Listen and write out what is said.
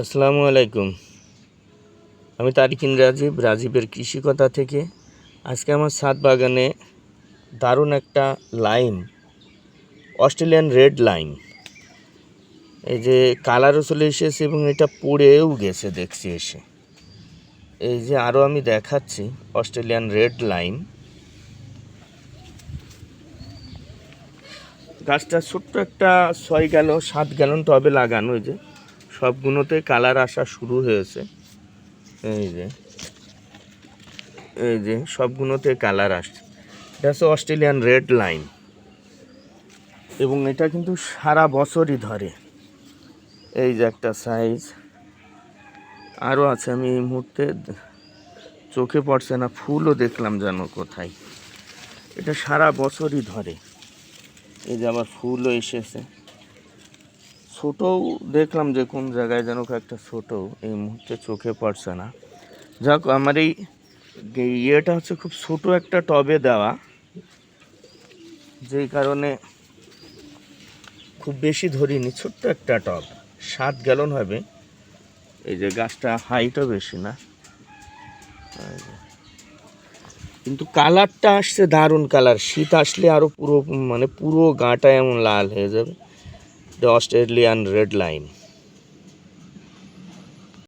আসসালামু আলাইকুম। আমি তারিকিন রাজীব, রাজীবের কৃষিকতা থেকে। আজকে আমার ছাদ বাগানে দারুণ একটা লাইম অস্ট্রেলিয়ান রেড লাইম এই যে কালারও চলে এসেছে এবং এটা পড়েও গেছে দেখছি এসে। এই যে আরও আমি দেখাচ্ছি অস্ট্রেলিয়ান রেড লাইম গাছটা ছোট্ট একটা ছয় গ্যালন সাত গ্যালন টবে লাগানো যে। সবগুলোতে কালার আসা শুরু হয়েছে। এই যে এই যে সবগুলোতে কালার আসছে। এটা হচ্ছে অস্ট্রেলিয়ান রেড লাইন। এবং এটা কিন্তু সারা বছরই ধরে। এই যে একটা সাইজ। আরও আছে, আমি এই মুহূর্তে চোখে পড়ছে না, ফুলও দেখলাম যেন কোথায়। এটা সারা বছরই ধরে। এই যে আবার ফুলও এসেছে। ছোটও দেখলাম যে কোন জায়গায় যেন একটা ছোট, এই মুহূর্তে চোখে পড়ছে না। যাক, আমার এই ইয়েটা হচ্ছে খুব ছোট একটা টবে দেওয়া, যেই কারণে খুব বেশি ধরিনি, ছোট্ট একটা টব। সাত গ্যালন হবে। এই যে গাছটা হাইটও বেশি না। কিন্তু কালারটা আসছে দারুণ কালার। শীত আসলে আরও পুরো মানে পুরো গাটা এমন লাল হয়ে যাবে। The Australian red line